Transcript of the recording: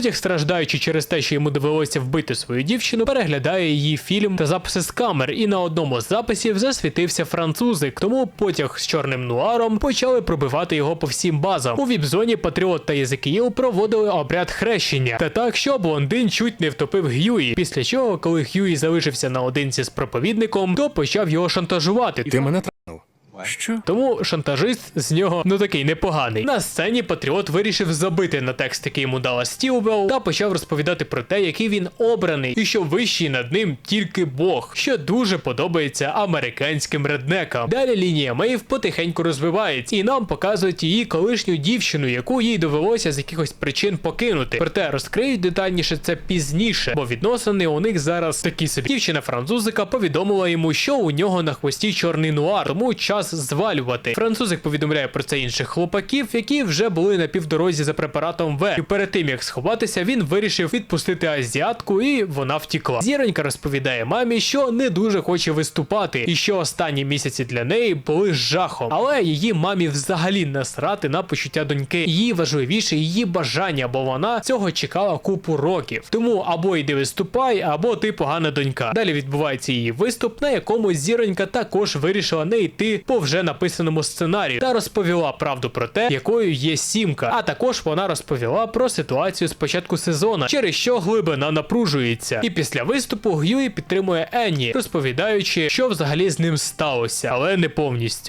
Потяг, страждаючи через те, що йому довелося вбити свою дівчину, переглядає її фільм та записи з камер, і на одному з записів засвітився французик. Тому потяг з чорним нуаром почали пробивати його по всім базам. У віп-зоні Патріот та Єзекіїл проводили обряд хрещення, та так, що блондин чуть не втопив Г'юї. Після чого, коли Г'юї залишився наодинці з проповідником, то почав його шантажувати. Ти мене. Що? Тому шантажист з нього ну такий непоганий. На сцені Патріот вирішив забити на текст, який йому дала Стілвелл, та почав розповідати про те, який він обраний, і що вищий над ним тільки Бог, що дуже подобається американським реднекам. Далі лінія Мейв потихеньку розвивається, і нам показують її колишню дівчину, яку їй довелося з якихось причин покинути. Проте розкриють детальніше це пізніше, бо відносини у них зараз такі собі. Дівчина французика повідомила йому, що у нього на хвості чорний нуар, тому час звалювати. Французик повідомляє про це інших хлопаків, які вже були на півдорозі за препаратом В. І перед тим як сховатися, він вирішив відпустити азіатку, і вона втікла. Зіронька розповідає мамі, що не дуже хоче виступати, і що останні місяці для неї були жахом. Але її мамі взагалі насрати на почуття доньки. Її важливіше її бажання, бо вона цього чекала купу років. Тому або йди виступай, або ти погана донька. Далі відбувається її виступ, на якому зіронька також вирішила не йти по вже написаному сценарію та розповіла правду про те, якою є сімка. А також вона розповіла про ситуацію з початку сезону, через що глибина напружується. І після виступу Г'юї підтримує Енні, розповідаючи, що взагалі з ним сталося, але не повністю.